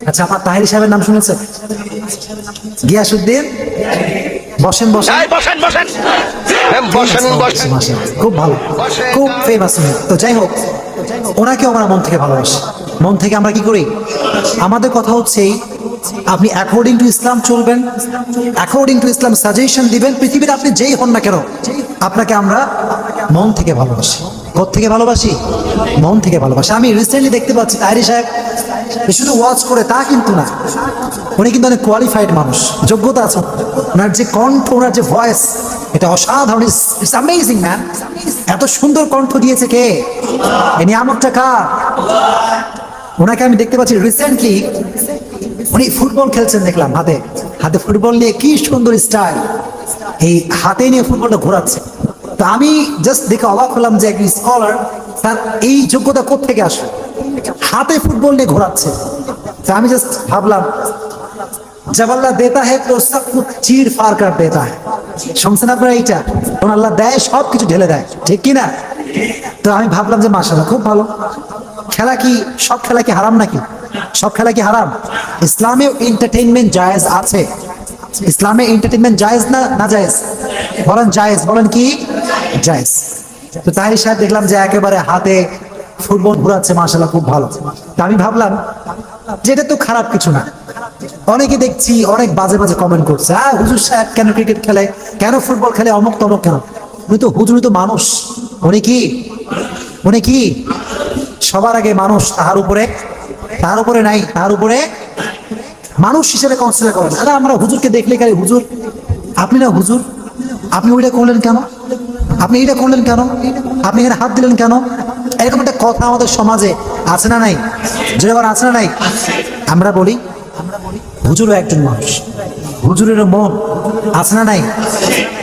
আচ্ছা আমার তাহির সাহেবের নাম শুনেছেন গিয়াসুদ্দিন বসেন বসেন। বসেন বসেন। বসেন বসেন। খুব ভালো। খুব ফেমাস তো যাই হোক ওনাকেও আমরা মন থেকে ভালোবাসি। মন থেকে আমরা কি করি? আমাদের কথা হচ্ছে আপনি অ্যাকর্ডিং টু ইসলাম চলবেন অ্যাকর্ডিং টু ইসলাম সাজেশন দিবেন পৃথিবীর আপনি যেই হন না কেন আপনাকে আমরা মন থেকে ভালোবাসি। কোথ থেকে ভালোবাসি? মন থেকে ভালোবাসি। আমি রিসেন্টলি দেখতে পাচ্ছি তাহিরি সাহেব শুধু ওয়াচ করে তা কিন্তু না, উনি কিন্তু অনেক কোয়ালিফাইড মানুষ, যোগ্যতা আছে। ওনার যে কণ্ঠ, ওনার যে ভয়েস এটা অসাধারণ। ইটস অ্যামেজিং ম্যান এত সুন্দর কণ্ঠ দিয়েছে কে? এ নিয়ামকটা কার ওনাকে আমি দেখতে পাচ্ছি রিসেন্টলি উনি ফুটবল খেলছেন দেখলাম হাতে। হাতে ফুটবল নিয়ে কি সুন্দর স্টাইল এই হাতে নিয়ে ফুটবলটা ঘোরাচ্ছে। তা আমি জাস্ট দেখে অবাক হলাম যে একজন স্কলার তার এই যোগ্যতা থেকে আসে? হাতে ফুটবল নিয়ে ঘোরাচ্ছে। তা আমি জাস্ট ভাবলাম जब আল্লাহ দেতা হে তো সব চির ফার কার দেতা হ্যাঁ শুনছেন আপনারা এইটা? তখন আল্লাহ দেয় সব কিছু ঢেলে দেয়। ঠিক কি না তো আমি ভাবলাম যে মাসাল্লাহ খুব ভালো। খেলা কি, সব খেলা কি হারাম নাকি? সব খেলা কি হারাম? ইসলামে এন্টারটেইনমেন্ট জায়েজ আছে। ইসলামে এন্টারটেইনমেন্ট জায়েজ না না জায়েজ? বলেন জায়েজ। বলেন কি? জায়েজ তো তাই সাহেব দেখলাম যে একেবারে হাতে ফুটবল ঘুরাচ্ছে মাসাল্লাহ খুব ভালো। তা আমি ভাবলাম যে এটা তো খারাপ কিছু না। অনেকে দেখছি অনেক বাজে বাজে কমেন্ট করছে হ্যাঁ হুজুর সাহেব কেন ক্রিকেট খেলে? কেন ফুটবল খেলে? অমুক তমক কেন? উনি তো হুজুর তো মানুষ। উনি কি? উনি কি? সবার আগে মানুষ, তাহার উপরে তার উপরে নাই তার উপরে মানুষ হিসেবে কনসিডার করেন। আরে, আমরা হুজুরকে দেখলে খালি, হুজুর, আপনি না হুজুর? আপনি ওইটা করলেন কেন? আপনি এটা করলেন কেন? আপনি এখানে হাত দিলেন কেন? এরকম একটা কথা আমাদের সমাজে আছে না নাই? যেরকম আছে না নাই? আমরা বলি, হুজুরও একজন মানুষ। হুজুরেরও মন আছে না নাই?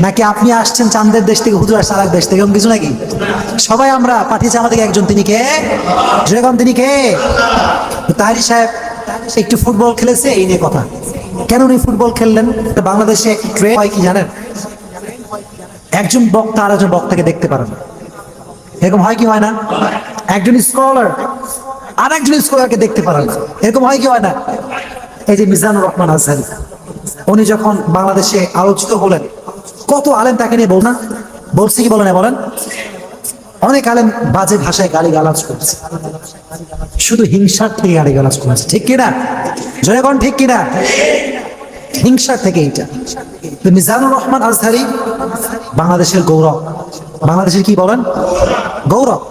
নাকি আপনি আসছেন চান্দের দেশ থেকে, হুজুর আসছে আরেক দেশ থেকে, এরকম কিছু নাকি? সবাই আমরা পাঠিয়েছি আমাদেরকে একজন, তিনি কে? যেরকম তিনি কে? তাহারি সাহেব একটু ফুটবল খেলেছে, এই নিয়ে কথা। কেন উনি ফুটবল খেললেন? বাংলাদেশে ট্রেন হয় কি জানেন? একজন বক্তা আর একজন বক্তাকে দেখতে পারে না। এরকম হয় কি হয় না? একজন স্কলার আর একজন স্কলারকে দেখতে পারে না। এরকম হয় কি হয় না? এই যে মিজানুর রহমান আজহারি, উনি যখন বাংলাদেশে আলোচিত হলেন, কত আলেম তাকে নিয়ে বল না? বলছে কি বলেন বলেন? অনেক আলেম বাজে ভাষায় গালি গালাজ করছে। শুধু হিংসার থেকে গালি গালাজ করেছে। ঠিক কিনা? জয়গণ ঠিক কিনা? হিংসার থেকে এইটা। তো মিজানুর রহমান আজহারি, বাংলাদেশের গৌরব। বাংলাদেশের কি বলেন? গৌরব।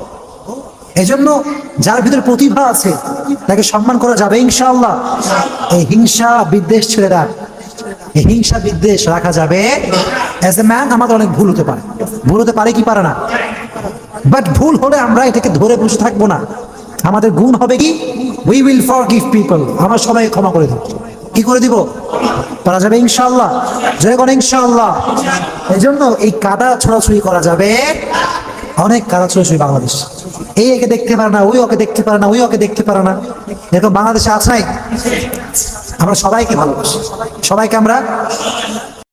এজন্য যার ভিতরে প্রতিভা আছে, তাকে সম্মান করা যাবে ইনশাআল্লাহ। এই হিংসা বিদ্বেষ ছেড়ে রাখ এই হিংসা বিদ্বেষ রাখা যাবে। অ্যাজ এ ম্যান আমাদের অনেক ভুল হতে পারে। ভুল হতে পারে কি পারে না? বাট ভুল হলে আমরা এটাকে ধরে বসে থাকব না। আমাদের গুণ হবে কি? We will forgive people আমরা সবাই ক্ষমা করে দেবো। কি করে দিব? পারা যাবে ইনশাল্লাহ জয় করে ইনশাল্লাহ এই জন্য এই কাদা ছড়াছড়ি করা যাবে। অনেক কাদা ছড়াছড়ি বাংলাদেশ। এই একে দেখতে পারে না, ওই ওকে দেখতে পারে না, ওই ওকে দেখতে পারে না। এরকম বাংলাদেশে আছে আমরা সবাইকে ভালোবাসি। সবাইকে আমরা